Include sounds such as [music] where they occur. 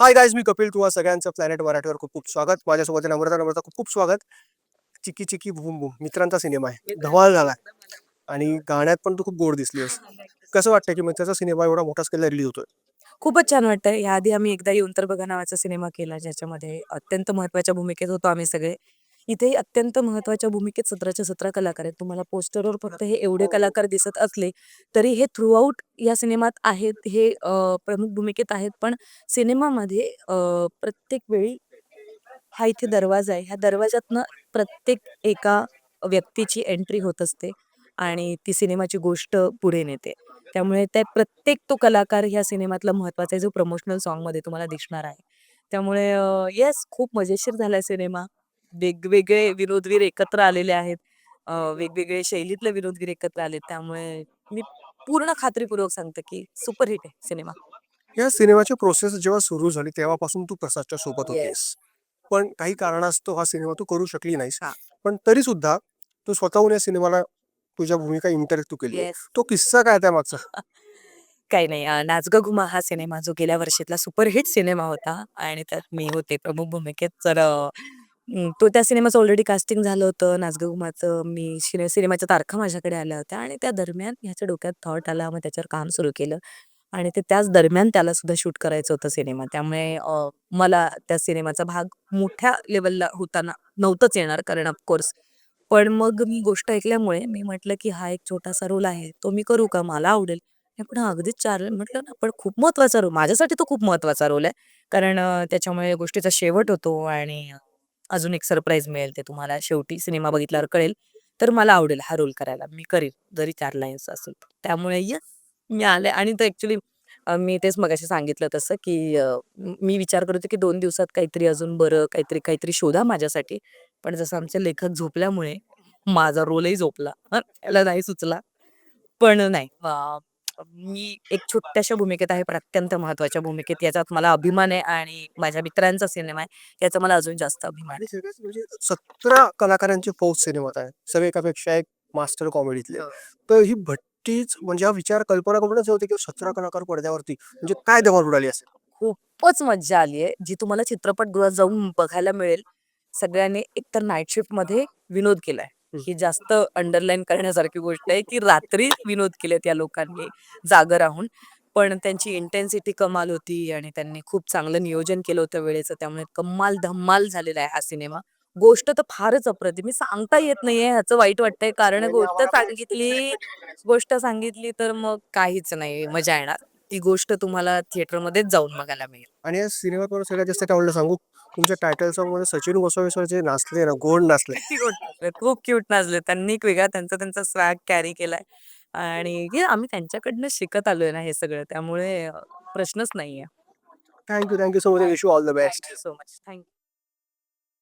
Hi guys मी कपिल तुम्हा सगळ्यांचं planet मराठीवर खूप खूप स्वागत. माझ्यासोबत नम्रता नम्रता. खूप खूप स्वागत. चिकी चिकी भूम भूम. मित्रांचा सिनेमा आहे. धमाल झाला आणि गाण्यात पण तू खूप गोड दिसलीस कसं वाटतं की मित्राचा सिनेमा एवढा मोठा स्केलला रिलीज होतोय? खूपच छान वाटतं याआधी आम्ही एकदा येऊन तर बघा नावाचा सिनेमा केला ज्याच्यामध्ये अत्यंत महत्त्वाच्या भूमिकेत होतो आम्ही सगळे. इथेही अत्यंत महत्त्वाच्या भूमिकेत सतराच्या सतरा कलाकार आहेत. तुम्हाला पोस्टरवर फक्त हे एवढे कलाकार दिसत असले तरी हे थ्रूआउट या सिनेमात आहेत हे प्रमुख भूमिकेत आहेत. पण सिनेमामध्ये प्रत्येक वेळी हा इथे दरवाजा आहे. ह्या दरवाजातनं प्रत्येक एका व्यक्तीची एंट्री होत असते आणि ती सिनेमाची गोष्ट पुढे नेते. त्यामुळे त्या प्रत्येक तो कलाकार ह्या सिनेमातला महत्त्वाचा आहे. जो प्रमोशनल सॉन्गमध्ये तुम्हाला दिसणार आहे. त्यामुळे येस खूप मजेशीर झालाय सिनेमा. वेगवेगळे विनोदवीर एकत्र आलेले आहेत. अ, वेगवेगळे शैलीतले विनोदवीर एकत्र आले त्यामुळे मी पूर्ण खात्रीपूर्वक सांगते की सुपरहिट आहे सिनेमा. या सिनेमाची प्रोसेस जेव्हा सुरू झाली तेव्हापासून तू प्रसादच्या सोबत Yes. होतीस. पण काही कारणास्तव हा सिनेमा तू करू शकली नाहीस. हा. पण तरी सुद्धा तू स्वतःहून या सिनेमाला तुझ्या भूमिका इंटरेक्ट तू केली. येस तो किस्सा काय त्या मागचा? [laughs] काही नाही. अ, नाच गं घुमा हा सिनेमा जो गेल्या वर्षीतला सुपरहिट सिनेमा होता. आणि त्यात मी होते प्रमुख भूमिकेत. तर अ, तो त्या सिनेमाचं ऑलरेडी कास्टिंग झालं होतं. नाच गं घुमाचं मी सिने सिनेमाच्या तारखा माझ्याकडे आल्या होत्या आणि त्या दरम्यान ह्याच्या डोक्यात थॉट आला. मग त्याच्यावर काम सुरू केलं आणि ते त्याच दरम्यान त्याला सुद्धा शूट करायचं होतं सिनेमा. त्यामुळे अ, मला त्या सिनेमाचा भाग मोठ्या लेवलला होताना नव्हतंच येणार कारण ऑफकोर्स पण मग मी गोष्ट ऐकल्यामुळे मी म्हटलं की हा एक छोटासा रोल आहे. तो मी करू का? मला आवडेल. हे पण अगदीच चार म्हटलं ना पण खूप महत्त्वाचा रोल माझ्यासाठी तो खूप महत्त्वाचा रोल आहे. कारण अ, त्याच्यामुळे गोष्टीचा शेवट होतो आणि अजून एक सरप्राईज मिळेल ते तुम्हाला. शेवटी सिनेमा बघितल्यावर कळेल. तर मला आवडेल हा रोल करायला. मी करीन जरी चार लाईन्स असेल. त्यामुळे मी आले आणि तो ऍक्च्युली मी तेच मगाशी सांगितलं तसं की मी विचार करत होते की दोन दिवसात काहीतरी अजून बरं काहीतरी काहीतरी शोधा माझ्यासाठी. पण जसं आमचे लेखक झोपल्यामुळे माझा रोलही झोपला. त्याला नाही सुचला. पण नाही. मी एक छोट्याशा भूमिकेत आहे पण अत्यंत महत्त्वाच्या भूमिकेत. याच्यात मला अभिमान आहे आणि माझ्या मित्रांचा सिनेमा आहे याचा मला अजून जास्त अभिमान सगळ्यात म्हणजे सतरा कलाकारांची फौज सिनेमात आहे सगळे एकापेक्षा एक मास्टर कॉमेडीतले. हो. तर ही भट्टीच म्हणजे हा विचार कल्पना करूनच होते की सतरा कलाकार पडद्यावरती म्हणजे काय धमाल उडाली असेल? खूपच मज्जा आली आहे जी तुम्हाला चित्रपटगृहात जाऊन बघायला मिळेल. सगळ्यांनी एकतर नाईट शिफ्टमध्ये विनोद केलाय. ही. जास्त अंडरलाईन करण्यासारखी गोष्ट आहे की रात्री विनोद केलेत या लोकांनी जागं राहून. पण त्यांची इंटेन्सिटी कमाल होती आणि त्यांनी खूप चांगलं नियोजन केलं होतं वेळेचं त्यामुळे कमाल धम्माल झालेला आहे हा सिनेमा. गोष्ट तर फारच अप्रतिम मी सांगता येत नाहीये ह्याचं वाईट वाटतंय कारण नाही, गोष्ट सांगितली गोष्ट सांगितली तर मग काहीच नाही मजा येणार. ती गोष्ट तुम्हाला थिएटरमध्येच जाऊन बघायला मिळेल. आणि या सिनेमात मला सगळ्यात जास्त काय आवडलं सांगू? तुमच्या टायटल सॉन्गमध्ये सचिन गोसावी सर जे नाचले ना गोड नाचले. [laughs] खूप क्यूट नाचले. त्यांनी एक वेगळा त्यांचा त्यांचा स्वॅग कॅरी केलाय. आणि आम्ही त्यांच्याकडनं शिकत आलोय ना हे सगळं. त्यामुळे प्रश्नच नाहीये. Thank you thank you so much wish you all the best so much thank you